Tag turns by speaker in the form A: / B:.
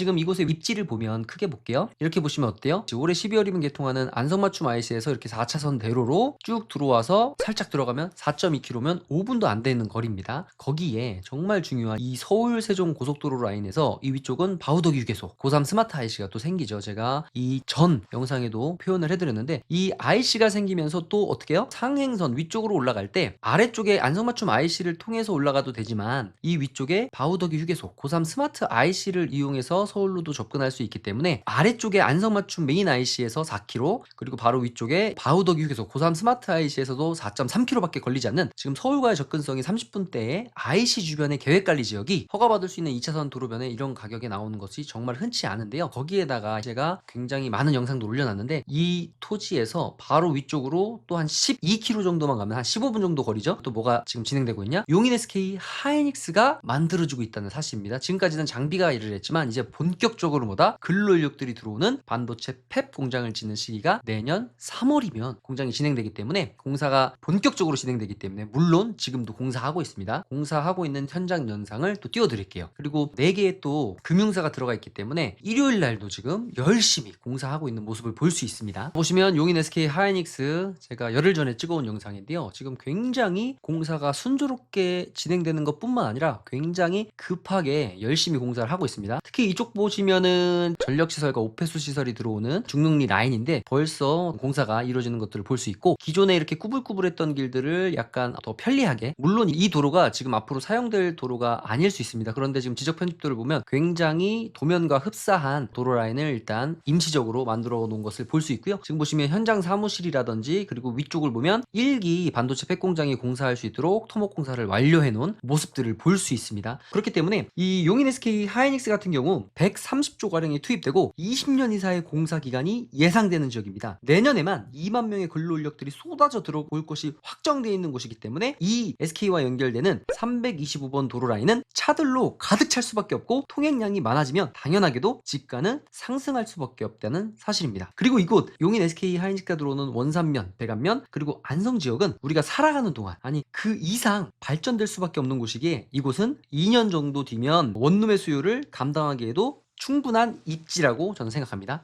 A: 지금 이곳의 입지를 보면 크게 볼게요. 이렇게 보시면 어때요? 올해 12월이면 개통하는 안성맞춤 IC에서 이렇게 4차선 대로로 쭉 들어와서 살짝 들어가면 4.2km면 5분도 안 되는 거리입니다. 거기에 정말 중요한 이 서울 세종 고속도로 라인에서 이 위쪽은 바우더기 휴게소 고3 스마트 IC가 또 생기죠. 제가 이 전 영상에도 표현을 해드렸는데 이 IC가 생기면서 또 어떻게 해요? 상행선 위쪽으로 올라갈 때 아래쪽에 안성맞춤 IC를 통해서 올라가도 되지만 이 위쪽에 바우더기 휴게소 고3 스마트 IC를 이용해서 서울로도 접근할 수 있기 때문에 아래쪽에 안성맞춤 메인 IC에서 4km 그리고 바로 위쪽에 바우더기 휴게소 고3 스마트 IC에서도 4.3km밖에 걸리지 않는 지금 서울과의 접근성이 30분대에 IC 주변의 계획관리 지역이 허가받을 수 있는 2차선 도로변에 이런 가격에 나오는 것이 정말 흔치 않은데요. 거기에다가 제가 굉장히 많은 영상도 올려놨는데 이 토지에서 바로 위쪽으로 또 한 12km 정도만 가면 한 15분 정도 거리죠. 또 뭐가 지금 진행되고 있냐? 용인 SK 하이닉스가 만들어주고 있다는 사실입니다. 지금까지는 장비가 일을 했지만 이제 본격적으로 뭐다? 근로인력들이 들어오는 반도체 팹 공장을 짓는 시기가 내년 3월이면 공장이 진행되기 때문에 공사가 본격적으로 진행되기 때문에 물론 지금도 공사하고 있습니다. 공사하고 있는 현장 영상을 또 띄워드릴게요. 그리고 4개의 또 금융사가 들어가 있기 때문에 일요일 날도 지금 열심히 공사하고 있는 모습을 볼 수 있습니다. 보시면 용인 SK 하이닉스 제가 열흘 전에 찍어온 영상인데요. 지금 굉장히 공사가 순조롭게 진행되는 것뿐만 아니라 굉장히 급하게 열심히 공사를 하고 있습니다. 특히 이쪽 보시면은 전력시설과 오폐수 시설이 들어오는 중릉리 라인인데 벌써 공사가 이루어지는 것들을 볼 수 있고 기존에 이렇게 꾸불꾸불했던 길들을 약간 더 편리하게 물론 이 도로가 지금 앞으로 사용될 도로가 아닐 수 있습니다. 그런데 지금 지적 편집도를 보면 굉장히 도면과 흡사한 도로 라인을 일단 임시적으로 만들어 놓은 것을 볼 수 있고요. 지금 보시면 현장 사무실이라든지 그리고 위쪽을 보면 1기 반도체 팩 공장이 공사할 수 있도록 토목 공사를 완료해 놓은 모습들을 볼 수 있습니다. 그렇기 때문에 이 용인 SK 하이닉스 같은 경우 130조 가량이 투입되고 20년 이상의 공사 기간이 예상되는 지역입니다. 내년에만 2만 명의 근로 인력들이 쏟아져 들어올 것이 확정되어 있는 곳이기 때문에 이 SK와 연결되는 325번 도로 라인은 차들로 가득 찰 수밖에 없고 통행량이 많아지면 당연하게도 집가는 상승할 수밖에 없다는 사실입니다. 그리고 이곳 용인 SK 하이닉스가 들어오는 원산면, 대간면 그리고 안성 지역은 우리가 살아가는 동안 아니 그 이상 발전될 수밖에 없는 곳이기에 이곳은 2년 정도 뒤면 원룸의 수요를 감당하기에도 충분한 입지라고 저는 생각합니다.